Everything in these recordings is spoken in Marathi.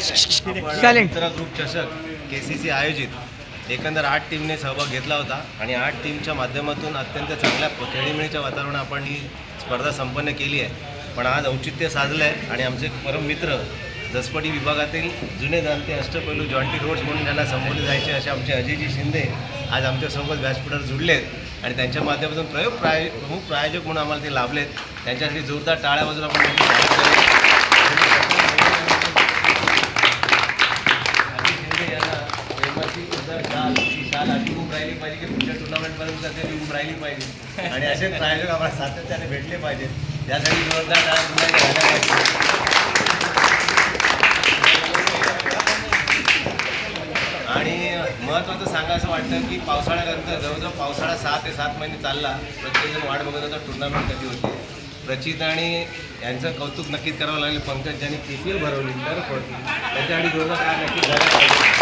चालेल. मित्र ग्रुप चषक के सी सी आयोजित. एकंदर आठ टीमने सहभाग घेतला होता आणि आठ टीमच्या माध्यमातून अत्यंत चांगल्या खेळीमेळीच्या वातावरणात आपण ही स्पर्धा संपन्न केली आहे. पण आज औचित्य साधलं आहे आणि आमचे परम मित्र जसपटी विभागातील जुने जाणते अष्टपैलू जॉन्टी रोड्स म्हणून ज्यांना संबोधले जायचे असे आमचे अजयजी शिंदे आज आमच्यासोबत व्यासपीठावर जुडलेत आणि त्यांच्या माध्यमातून प्रयोग प्राय प्रमुख प्रायोजक म्हणून आम्हाला ते लाभलेत. त्यांच्यासाठी जोरदार टाळ्या वाजून आपण राहिली पाहिजे की पुढच्या टुर्नामेंटपर्यंत त्यांनी उभं राहिली पाहिजे. आणि असे प्रायोजक आम्हाला सातत्याने भेटले पाहिजेत. यासाठी जोरदार टाळ्या आणि महत्त्वाचं सांगायचं वाटतं की पावसाळ्यानंतर जवळजवळ पावसाळा सहा ते सात महिने चालला प्रत्येकजण वाट बघत होता टुर्नामेंट कधी होती. प्रचित आणि यांचं कौतुक नक्कीच करावं लागेल. पंकज ज्यांनी के भरवली तर होती त्याच्यासाठी जोरदार काय नक्कीच झालं पाहिजे.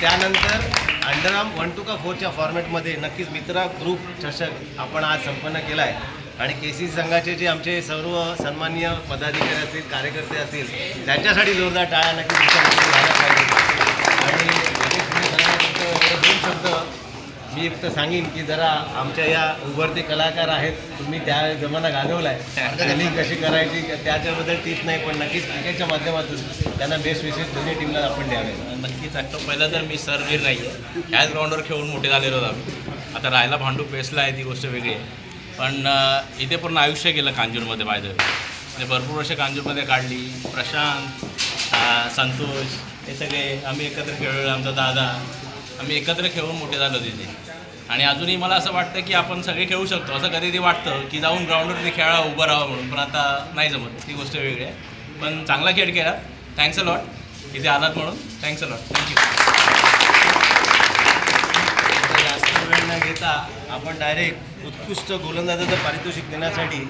त्यानंतर अंडरआर्म वन टू का फोरच्या फॉर्मॅटमध्ये नक्कीच मित्रा ग्रुप चषक आपण आज संपन्न केला आहे आणि के सी संघाचे जे आमचे सर्व सन्माननीय पदाधिकारी असतील कार्यकर्ते असतील त्यांच्यासाठी जोरदार टाळ्या नक्कीच आणि दोन शब्द मी फक्त सांगेन की जरा आमच्या या उभरते कलाकार आहेत तुम्ही त्या जमाना घालवला आहे ट्रेनिंग कशी करायची त्याच्याबद्दल टिप नाही पण नक्कीच क्रिकेटच्या माध्यमातून त्यांना बेस्ट विशेष दोन्ही टीमला आपण द्यावे. नक्कीच वाटतं पहिलं तर मी सरवीर नाही आहे ह्याच ग्राउंडवर खेळून मोठे झालेलो आम्ही. आता राहायला भांडू पेसला आहे ती गोष्ट वेगळी आहे. पण इथे पूर्ण आयुष्य गेलं कांजूरमध्ये पाहिजे म्हणजे भरपूर वर्ष कांजूरमध्ये काढली. प्रशांत संतोष हे सगळे आम्ही एकत्र खेळलो आमचा दादा आम्ही एकत्र खेळून मोठे झालो तिथे. आणि अजूनही मला असं वाटतं की आपण सगळे खेळू शकतो. असं कधी वाटतं की जाऊन ग्राउंडवरती खेळा उभं राहावं म्हणून. पण आता नाही जमत. ती गोष्ट वेगळी आहे. पण चांगला खेळ खेळा थँक्स अ लॉट इथे आलात म्हणून. थँक्स अ लॉट थँक्यू जास्त वेळ न घेता आपण डायरेक्ट उत्कृष्ट गोलंदाजाचं पारितोषिक देण्यासाठी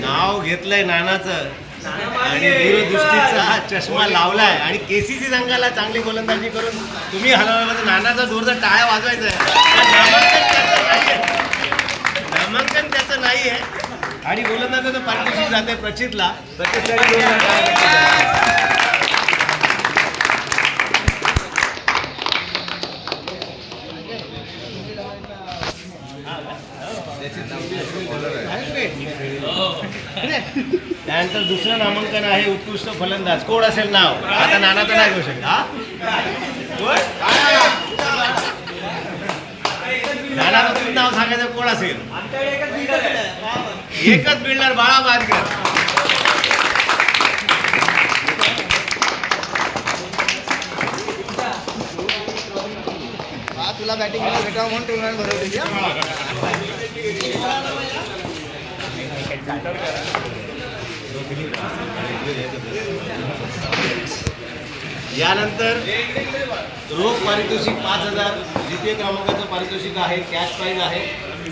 नाव घेतलंय नानाचं. आणि दूरदृष्टीचा हा चष्मा लावलाय. आणि केसीसी संघाला चांगली गोलंदाजी करून तुम्ही हलवलं तर नानाचा जोरदार टाळ्या वाजवायचा आहे. नामांकन त्याचं नाही आहे आणि गोलंदाजाचं पारितोषिक जाते प्रचितला. प्रचितसाठी दुसरं नामांकन आहे उत्कृष्ट फलंदाज. कोण असेल नाव? आता नाना तर नाही घेऊ शकत कोण? नाना तुम्ही नाव सांगायचं कोण असेल? एकच बिल्डर बाळा बांधकर तुला बॅटिंग भेटावं म्हणून टुर्नामेंट भरवली यानंतर रोख पारितोषिक पाच हजार द्वितीय क्रमांकाचं पारितोषिक आहे कॅश प्राईज आहे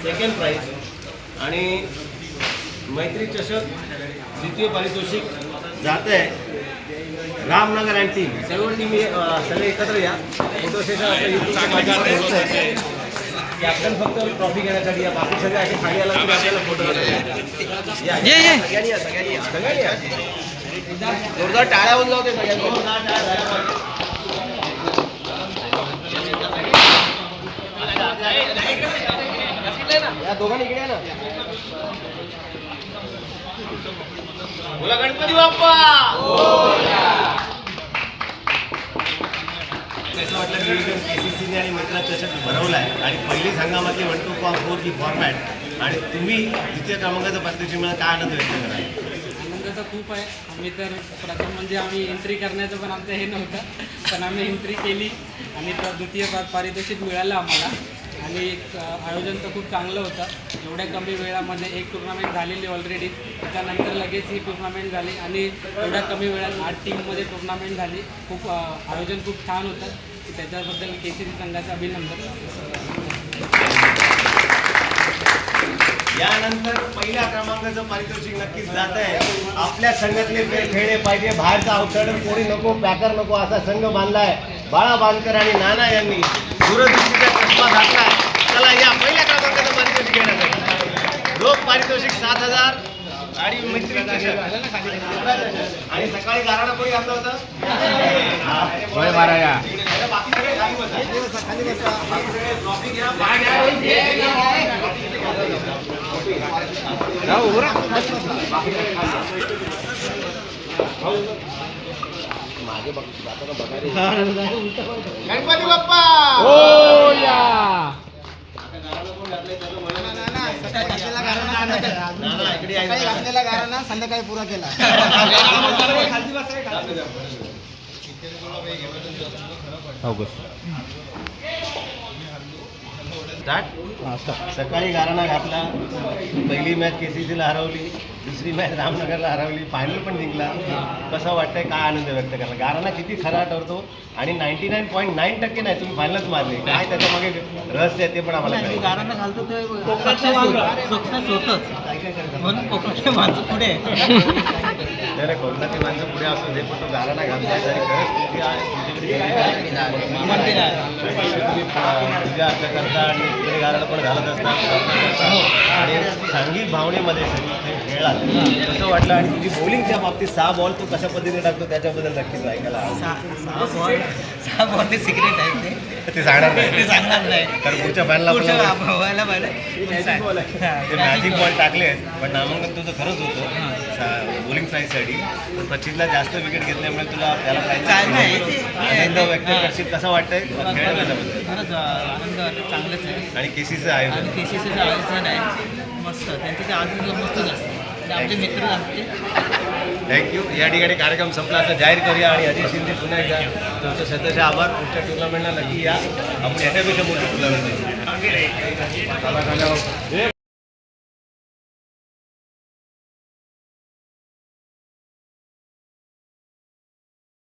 सेकंड प्राईज आणि मैत्री चषक द्वितीय पारितोषिक जात आहे रामनगर अँड टीम. सर्व टीम सगळे एकत्र या. फोटो सेशन आपल्या युट्यूबच्या माध्यमातून होत आहे की आपण फक्त ट्रॉफी घेण्यासाठी या बाकी सगळे असे खाली आला तरी आपल्याला फोटो या ये, ये. सगळ्यांनी जोरदार टाळ्या झाल्या पाहिजे. या दोघांनी इकडे ना. बोला गणपती बाप्पा. कसं वाटलं नियोजन सीने आणि मित्रा चषक भरवला आहे. आणि पहिली हंगामातली वन टू फॉर फोर ही फॉर्मॅट आणि तुम्ही द्वितीय क्रमांकाचं पारितोषिक मिळालं काय आनंद व्यक्त करा आनंद तर खूप आहे. आम्ही तर प्रथम म्हणजे आम्ही एंट्री करण्याचं पण आमचं हे नव्हतं पण आम्ही एंट्री केली आणि तर द्वितीय पारितोषिक मिळालं आम्हाला. आणि आयोजन तर खूप चांगलं होतं. एवढ्या कमी वेळामध्ये एक टुर्नामेंट झालेली ऑलरेडी त्यानंतर लगेच ही टुर्नामेंट झाली आणि एवढ्या कमी वेळात आठ टीममध्ये टुर्नामेंट झाली. खूप आयोजन खूप छान होतं. त्याच्याबद्दल केसरी संघाचं अभिनंदन. यानंतर पहिल्या क्रमांकाचं पारितोषिक नक्कीच जात आहे. आपल्या संघातले खेळ खेळले पाहिजे बाहेरचा अवतरण कोणी नको पॅकर नको असा संघ बांधलाय. बाळा बांधकर आणि नाना यांनी दूरदृष्टीचा चष्मा घातलाय. चला या पहिल्या क्रमांकाचं पारितोषिक घेण्यासाठी रोख पारितोषिक सात हजार. आणि मैत्री. आणि सकाळी गाराणा कोणी घातलं होतं? बाकी सगळे खाली बसा. खाली बसा ट्रॉफी घ्या, bag घ्या. गणपती बाप्पा इकडे घातलेला गारा ना संध्याकाळी पुरा केला सकाळी गाराणा घातला पहिली मॅच केसीसीला हरवली दुसरी मॅच रामनगरला हरवली फायनल पण जिंकला. कसं वाटतंय काय आनंद व्यक्त करला? गाराणा किती खरा ठरतो आणि नाईन्टी नाईन पॉईंट नाईन टक्के नाही तुम्ही फायनलच मारले. काय त्याच्यामागे रहस्य आहे ते पण आम्हाला घालतो ते सक्सेस होतच. म्हणून कोकणातले माणसं पुढे. नाही रे, कोकणातली माणसं पुढे असू दे पण तो गाराणा घालतोय तरी खरंच तुमची पूजा अर्चा करता आणि इकडे गाराणा पण घालत असता. प्रार्थना करता. आणि सांघिक भावनेमध्ये सगळी ते खेळ आले कसं वाटलं आणि तुझी बॉलिंगच्या बाबतीत सहा बॉल तू कशा पद्धतीने टाकतो त्याच्याबद्दल नक्कीच ऐकायला. सहा बॉल सहा बॉल ते सिक्रेट आहे ते. ते सांगणार ते नाही सांगणार नाही. कारण पुढच्या फॅनला व्हायला पाहिजे ते मॅजिक बॉल टाकले पण नामांकन तुझं खरंच होतं. बॉलिंग साईडसाठी पण प्रचितला जास्त विकेट घेतल्यामुळे तुला त्याला आनंद व्यक्त करशील कसं वाटतंय? खरंच आनंद चांगलंच आहे. आणि केसीचं आयोजन आणि के सी सीचं आयोजन आहे मस्त. त्यांचं आयोजन मस्तच असतं. ते आमचे मित्र असते थँक्यू या ठिकाणी कार्यक्रम संपला असं जाहीर करूया आणि अजय शिंदे पुन्हा एकदा तुमचं सदस्य आभार. पुढच्या टुर्नामेंटला नक्की या. आपण याच्यापेक्षा मोठी टुर्नामेंट